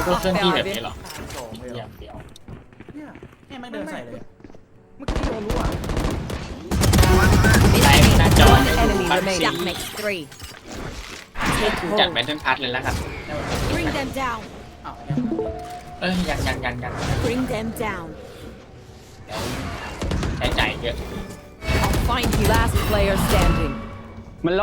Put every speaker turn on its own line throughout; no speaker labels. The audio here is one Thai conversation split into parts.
มก็เคลื่อนที่แบบนี้หรอ
งเีย
เดี๋ยว
เนี่ย่ไม่เดินใส่เลยเมื่อกี้โดนรู้อ่ะ
ไตหน้าจอนลัดสีจัดแนทเทงพาร์ทเลยแล้ว
รับ
เอ้ยยังยังยังยัง
Bring them down.
ใช้จ่ายเยอะ
find Last player standing.
มันโล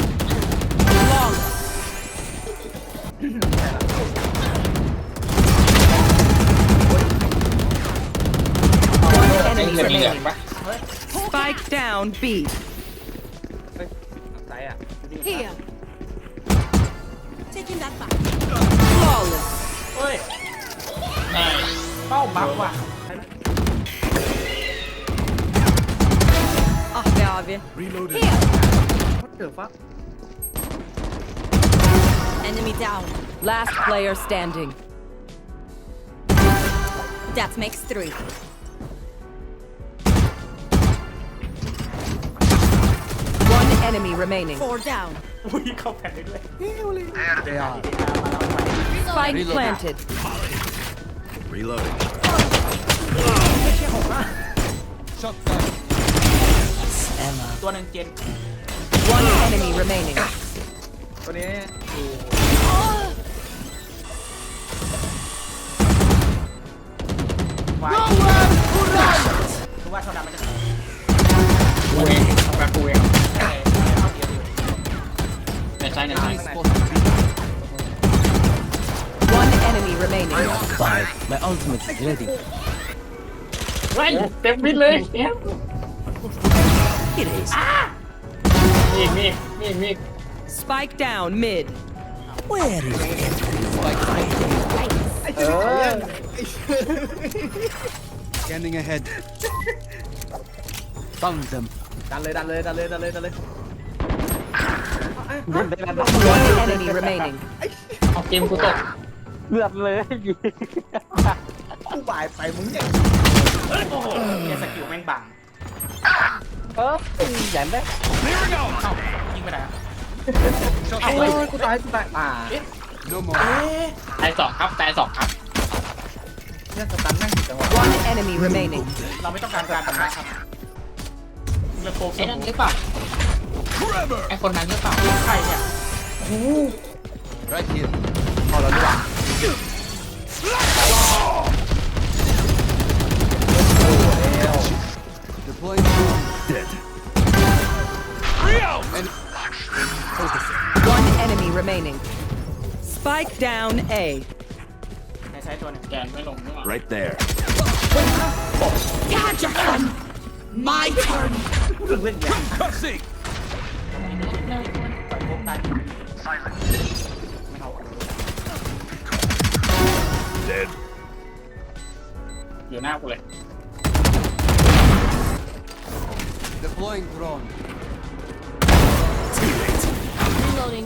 ไอ้เงิน
มี
เหลอปะ
Spike down B. Here. Taking that back. Flawless.
เฮ้ยเป้าบักว่ะ
Ah be
abi. Reloaded. เกิดฟั
Enemy down. Last player standing. That makes three. One enemy remaining. Four down.
อุ้ยเข้าแผ่นได้ด้วย There they are.
Spike Reload. planted.
Reloading. Shotgun.
ตัวหนึ่งเจน
One enemy remaining.
วายคือว่าโซดามันจะ
กูเองของ
แบบกูเอง
ในใจในใจ
One enemy remaining.
Five. My ultimate is ready.
เฮ้ยเต็มมิดเลยเนี่ย
It is.
มีอีกมีอีกมีอีกมีอีก
Spike down mid.
Where is everyone hiding? Scanning ahead. Found them.
ดันเลยดันเลยดันเลยดันเลยดันเลย
o e n e m y remaining.
เอาเกมกูตก
เลือดเลย
กูบ่ายไปมึงเนี่ยเอ้ยโอ้โหแกสกิลแม่งบัง
เออ
ย่งนัยิงไปไหนอะ
โอ้ยกูตายกูตายอ่า
ตายสองครับตายสองครับ
เนี่ยสตันนั่งผิดจังหวะ
One enemy remaining.
เราไม่ต้องการการทำนะครับเรโกั
ไอ้นั่นหรือเปล่าไอ้คนนั้นหรือเปล่า
ใครเนี่ย
Right here
พอแล้วดีกว่า
remaining. Spike down A.
Right there.
My turn!
Dead. You're
Dead.
อยู่หน้ากูเลย
Deploying drone.
Reloading.